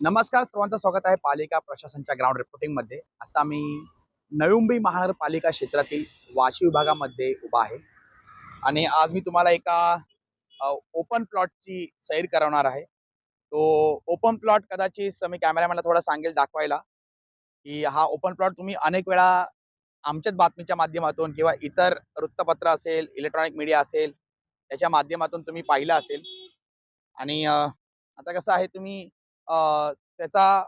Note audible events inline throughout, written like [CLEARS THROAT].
नमस्कार सर्वांचं स्वागत आहे पालिका प्रशासनच्या ग्राउंड रिपोर्टिंगमध्ये आता मी नवी मुंबई महानगरपालिका क्षेत्रातील वाशी विभागामध्ये उभा आहे. आणि आज मी तुम्हाला एका ओपन प्लॉटची सैर करवणार आहे. तो ओपन प्लॉट कदाचित मी कॅमेरामॅनला थोडा सांगेल दाखवायला की हा ओपन प्लॉट तुम्ही अनेक वेळा आमच्याच बातमीच्या माध्यमातून किंवा इतर वृत्तपत्र असेल इलेक्ट्रॉनिक मीडिया असेल त्याच्या माध्यमातून तुम्ही पाहिलं असेल. आणि आता कसं आहे तुम्ही त्याचा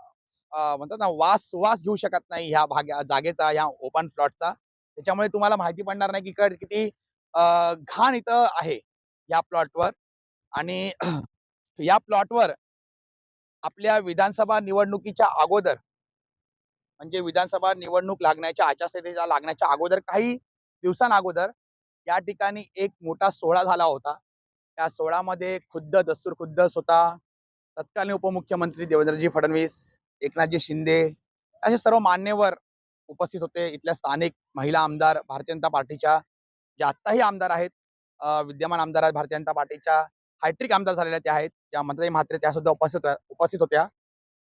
म्हणतात ना वास सुवास घेऊ शकत नाही ह्या भाग्या जागेचा ह्या ओपन प्लॉटचा त्याच्यामुळे तुम्हाला माहिती पडणार नाही की इकड किती घाण इथं आहे [CLEARS THROAT] या प्लॉटवर आणि या प्लॉटवर आपल्या विधानसभा निवडणुकीच्या अगोदर म्हणजे विधानसभा निवडणूक लागण्याच्या आचारसंहितेच्या लागण्याच्या अगोदर काही दिवसांअगोदर या ठिकाणी एक मोठा सोहळा झाला होता. त्या सोहळ्यामध्ये खुद्द दस्तूर खुद्द स्वतः तत्कालीन उपमुख्यमंत्री देवेंद्रजी फडणवीस एकनाथजी शिंदे असे सर्व मान्यवर उपस्थित होते. इथल्या स्थानिक महिला आमदार भारतीय जनता पार्टीच्या ज्या आत्ताही आमदार आहेत विद्यमान आमदार आहेत भारतीय जनता पार्टीच्या हायट्रिक आमदार झालेल्या त्या आहेत ज्या मंत्री म्हात्रे त्या सुद्धा उपस्थित होत्या- उपस्थित होत्या.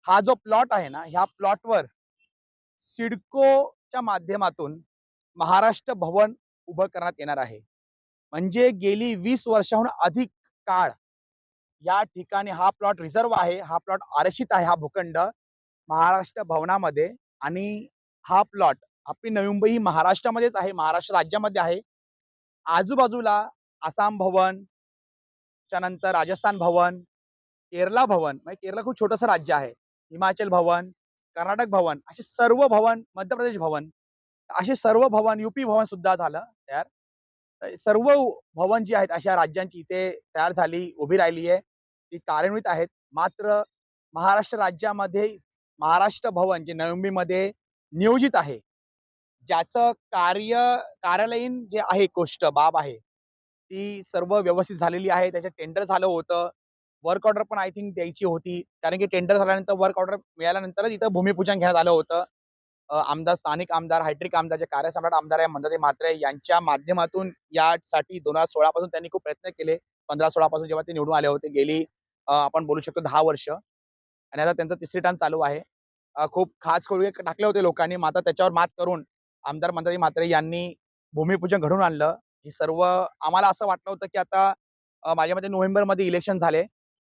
हा जो प्लॉट आहे ना ह्या प्लॉटवर सिडकोच्या माध्यमातून महाराष्ट्र भवन उभं करण्यात येणार आहे. म्हणजे गेली वीस वर्षाहून अधिक काळ या ठिकाणी हा प्लॉट रिझर्व आहे हा प्लॉट आरक्षित आहे हा भूखंड महाराष्ट्र भवनामध्ये आणि हा प्लॉट आपली नवी मुंबई ही महाराष्ट्रामध्येच आहे महाराष्ट्र राज्यामध्ये आहे. आजूबाजूला आसाम भवन त्यानंतर राजस्थान भवन केरला भवन म्हणजे केरला खूप छोटंसं राज्य आहे. हिमाचल भवन कर्नाटक भवन असे सर्व भवन मध्य प्रदेश भवन असे सर्व भवन यूपी भवन सुद्धा झालं तयार. सर्व भवन जी आहेत अशा राज्यांची इथे तयार झाली उभी राहिली आहे. ती कार्यान्वित आहेत. मात्र महाराष्ट्र राज्यामध्ये महाराष्ट्र भवन जे नवी नियोजित आहे ज्याचं कार्य कार्यालयीन जे आहे गोष्ट बाब आहे ती सर्व व्यवस्थित झालेली आहे. त्याचं टेंडर झालं होतं. वर्क ऑर्डर पण आय थिंक द्यायची होती. कारण की टेंडर झाल्यानंतर वर्क ऑर्डर मिळाल्यानंतरच इथं भूमिपूजन घेण्यात आलं होतं. आमदार स्थानिक आमदार हायट्रिक आमदार जे कार्यसम्राट आमदार आहे मंदाते म्हात्रे यांच्या माध्यमातून यासाठी दोन हजार सोळा पासून त्यांनी खूप प्रयत्न केले. पंधरा सोळा पासून जेव्हा ते निवडून आले होते गेली आपण बोलू शकतो दहा वर्ष. आणि आता त्यांचं तिसरी टर्म चालू आहे. खूप खास खोडके टाकले होते लोकांनी मात्र त्याच्यावर मात करून आमदार मंदाते म्हात्रे यांनी भूमिपूजन घडवून आणलं. हे सर्व आम्हाला असं वाटलं होतं की आता माझ्या मते नोव्हेंबरमध्ये इलेक्शन झाले.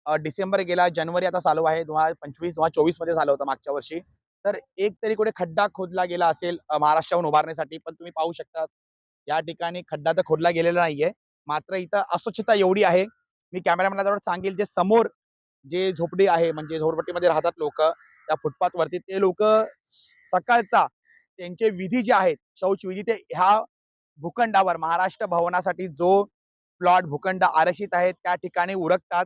डिसेंबर गेला जानेवारी आता चालू आहे. दोन हजार पंचवीस दोन हजार चोवीसमध्ये झालं होतं मागच्या वर्षी. तर एक तरी कुठे खड्डा खोदला गेला असेल महाराष्ट्राहून उभारण्यासाठी पण तुम्ही पाहू शकता या ठिकाणी खड्डा तर खोदला गेलेला नाहीये. मात्र इथं अस्वच्छता एवढी आहे. मी कॅमेरामॅनला जवळ सांगेल जे समोर जे झोपडी आहे म्हणजे झोपडपट्टीमध्ये राहतात लोक त्या फुटपाथ वरती ते लोक सकाळचा त्यांचे विधी जे आहेत शौच विधी ते ह्या भूखंडावर महाराष्ट्र भवनासाठी जो प्लॉट भूखंड आरक्षित आहे त्या ठिकाणी उरकतात.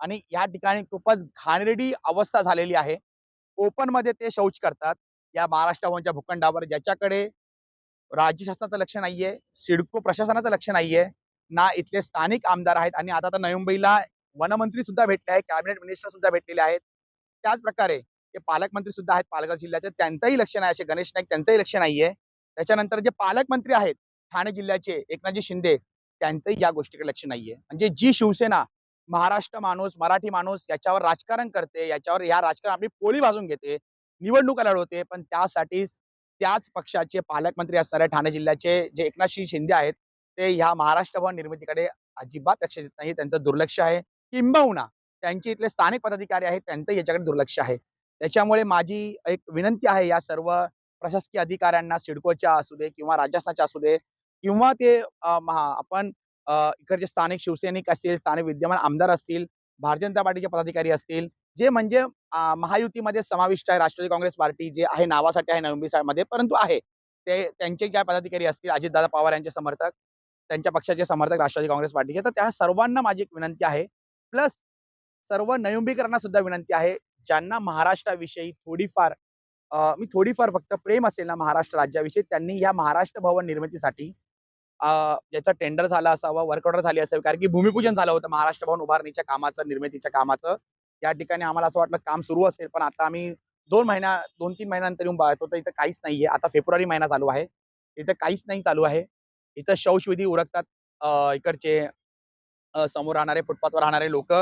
आणि या ठिकाणी खूपच घाणेरडी अवस्था झालेली आहे. ओपनमध्ये ते शौच करतात. या महाराष्ट्र भवनच्या भूखंडावर ज्याच्याकडे राज्य शासनाचं लक्ष नाहीये सिडको प्रशासनाचं लक्ष नाहीये ना इथले स्थानिक आमदार आहेत आणि आता तर नवी मुंबईला वनमंत्री सुद्धा भेटले आहेत कॅबिनेट मिनिस्टर सुद्धा भेटलेले आहेत. त्याच प्रकारे ते पालकमंत्री सुद्धा आहेत पालघर जिल्ह्याचे त्यांचंही लक्ष नाही असे गणेश नाईक त्यांचंही लक्ष नाहीये. त्याच्यानंतर जे पालकमंत्री आहेत ठाणे जिल्ह्याचे एकनाथजी शिंदे त्यांचंही या गोष्टीकडे लक्ष नाहीये. म्हणजे जी शिवसेना महाराष्ट्र माणूस मराठी माणूस याच्यावर राजकारण करते याच्यावर या राजकारण आपली पोळी भाजून घेते निवडणुका लढवते पण त्यासाठी त्याच पक्षाचे पालकमंत्री असणारे ठाणे जिल्ह्याचे जे एकनाथ शिंदे आहेत ते ह्या महाराष्ट्र भवन निर्मितीकडे अजिबात लक्ष देत नाही. त्यांचं दुर्लक्ष आहे. किंबहुना त्यांचे इथले स्थानिक पदाधिकारी आहेत त्यांचं याच्याकडे दुर्लक्ष आहे. त्याच्यामुळे माझी एक विनंती आहे या सर्व प्रशासकीय अधिकाऱ्यांना सिडकोच्या असू दे किंवा राजस्थानच्या असू दे किंवा ते महा- आपण इकडचे स्थानिक शिवसैनिक असतील स्थानिक विद्यमान आमदार असतील भारतीय जनता पार्टीचे पदाधिकारी असतील जे म्हणजे महायुतीमध्ये समाविष्ट आहे राष्ट्रवादी काँग्रेस पार्टी जे आहे नावासाठी आहे नवी परंतु आहे. ते त्यांचे ज्या पदाधिकारी असतील अजितदादा पवार यांचे समर्थक त्यांच्या पक्षाचे समर्थक राष्ट्रवादी काँग्रेस पार्टीचे तर त्या सर्वांना माझी एक विनंती आहे. प्लस सर्व नयुंबीकरांना सुद्धा विनंती आहे ज्यांना महाराष्ट्राविषयी थोडीफार मी थोडीफार फक्त प्रेम असेल ना महाराष्ट्र राज्याविषयी त्यांनी या महाराष्ट्र भवन निर्मितीसाठी ज्याचा टेंडर झाला असावा वर्क ऑर्डर झाली असावी. कारण की भूमिपूजन झालं होतं. महाराष्ट्र भवन उभारणीच्या कामाचं निर्मितीच्या कामाचं. या ठिकाणी आम्हाला असं वाटलं काम सुरू असेल पण आता आम्ही दोन महिना दोन तीन महिन्यानंतर येऊन पाहतो. तर इथं काहीच नाहीये. आता फेब्रुवारी महिना चालू आहे. इथं काहीच नाही चालू आहे. इथं शौचविधी उरकतात. इकडचे समोर राहणारे फुटपाथवर राहणारे लोक.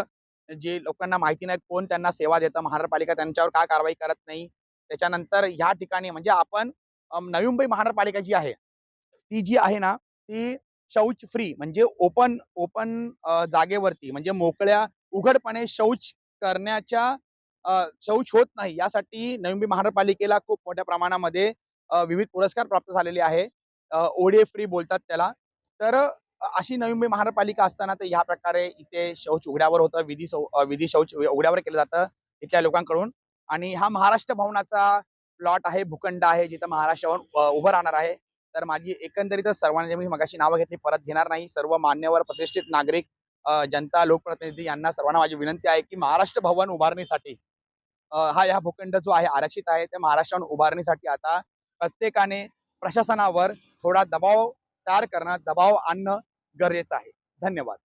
जे लोकांना माहिती नाही कोण त्यांना सेवा देतं. महानगरपालिका त्यांच्यावर का कारवाई करत नाही? त्याच्यानंतर ह्या ठिकाणी म्हणजे आपण नवी मुंबई महानगरपालिका जी आहे ती जी आहे ना ती शौच फ्री म्हणजे ओपन ओपन जागेवरती म्हणजे मोकळ्या उघडपणे शौच करण्याच्या शौच होत नाही. यासाठी नवी मुंबई महानगरपालिकेला खूप मोठ्या प्रमाणामध्ये विविध पुरस्कार प्राप्त झालेले आहे. ओडीए फ्री बोलतात त्याला. तर अशी नवी मुंबई महानगरपालिका असताना तर ह्या प्रकारे इथे शौच उघड्यावर होतं. विधी शौ विधी शौच उघड्यावर केलं जातं इथल्या लोकांकडून. आणि हा महाराष्ट्र भवनाचा प्लॉट आहे भूखंड आहे जिथं महाराष्ट्र भवन उभं राहणार आहे. तर माझी एकंदरीतच सर्वांनी मी मगाशी नावं घेतली परत घेणार नाही. सर्व मान्यवर प्रतिष्ठित नागरिक जनता लोकप्रतिनिधी यांना सर्वांना माझी विनंती आहे की महाराष्ट्र भवन उभारणीसाठी हा या भूखंड जो आहे आरक्षित आहे त्या महाराष्ट्रावर उभारणीसाठी आता प्रत्येकाने प्रशासनावर थोडा दबाव तयार करणं दबाव आणणं गरजेचं आहे. धन्यवाद.